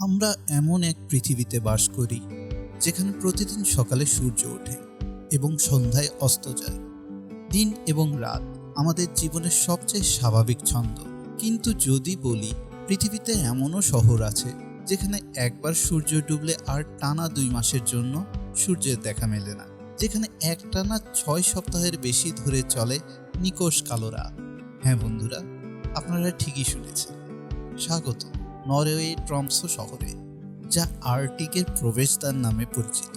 আমরা এমন এক পৃথিবীতে বাস করি, যেখানে প্রতিদিন সকালে সূর্য ওঠে এবং সন্ধ্যায় অস্ত যায়। দিন এবং রাত আমাদের জীবনের সবচেয়ে স্বাভাবিক ছন্দ। কিন্তু যদি বলি, পৃথিবীতে এমনও শহর আছে, যেখানে একবার সূর্য ডুবলে আর টানা দুই মাসের জন্য সূর্যের দেখা মেলে না। যেখানে এক টানা ছয় সপ্তাহের বেশি ধরে চলে নিকোষ কালোরা হ্যাঁ বন্ধুরা, আপনারা ঠিকই শুনেছেন। স্বাগত নরওয়ে ট্রমসো শহরে, যা আর্কটিকের প্রবেশদ্বার নামে পরিচিত।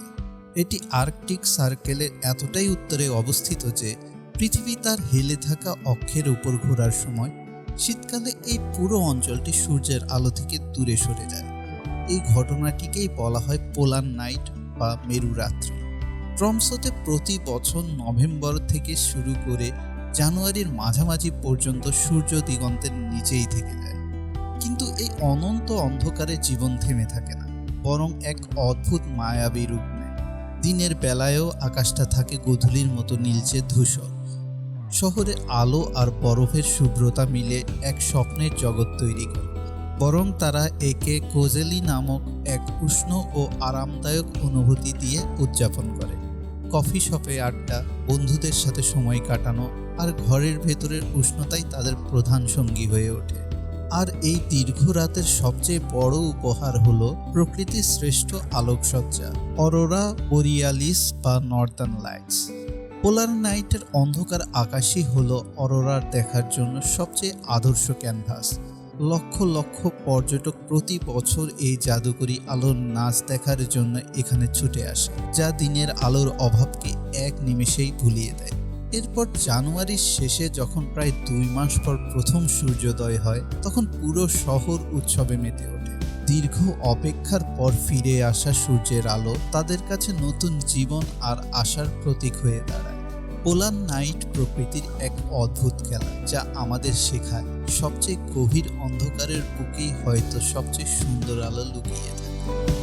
এটি আর্কটিক সার্কেলের এতটাই উত্তরে অবস্থিত যে, পৃথিবী তার হেলে থাকা অক্ষের উপর ঘোরার সময় শীতকালে এই পুরো অঞ্চলটি সূর্যের আলো থেকে দূরে সরে যায়। এই ঘটনাটিকেই বলা হয় পোলার নাইট বা মেরুরাত্রি। ট্রমসোতে প্রতি বছর নভেম্বর থেকে শুরু করে জানুয়ারির মাঝামাঝি পর্যন্ত সূর্য দিগন্তের নিচেই থেকে যায়। কিন্তু এই অনন্ত অন্ধকারে জীবন থেমে থাকে না, বরং এক অদ্ভুত মায়াবী রূপ নেয়। দিনের বেলায়ও আকাশটা থাকে গধূলির মতো নীলচে ধূসর। শহরে আলো আর বরফের শুভ্রতা মিলে এক স্বপ্নের জগৎ তৈরি করে। বরং তারা একে কোজেলি নামক এক উষ্ণ ও আরামদায়ক অনুভূতি দিয়ে উদযাপন করে। কফি শপে আড্ডা, বন্ধুদের সাথে সময় কাটানো আর ঘরের ভেতরের উষ্ণতাই তাদের প্রধান সঙ্গী হয়ে ওঠে। আর এই দীর্ঘ রাতের সবচেয়ে বড় উপহার হলো প্রকৃতির শ্রেষ্ঠ আলোকসজ্জা, অরোরা ওরিয়ালিস বা নর্দার্ন লাইটস। পোলার নাইটের অন্ধকার আকাশই হলো অরোরার দেখার জন্য সবচেয়ে আদর্শ ক্যানভাস। লক্ষ লক্ষ পর্যটক প্রতি বছর এই জাদুকরী আলোর নাচ দেখার জন্য এখানে ছুটে আসে, যা দিনের আলোর অভাবকে এক নিমেষেই ভুলিয়ে দেয়। এরপর জানুয়ারির শেষে যখন প্রায় দুই মাস পর প্রথম সূর্যোদয় হয়, তখন পুরো শহর উৎসবে মেতে ওঠে। দীর্ঘ অপেক্ষার পর ফিরে আসা সূর্যের আলো তাদের কাছে নতুন জীবন আর আশার প্রতীক হয়ে দাঁড়ায়। পোলার নাইট প্রকৃতির এক অদ্ভুত খেলা যা আমাদের শেখায়, সবচেয়ে গভীর অন্ধকারের বুকেই হয়তো সবচেয়ে সুন্দর আলো লুকিয়ে থাকে।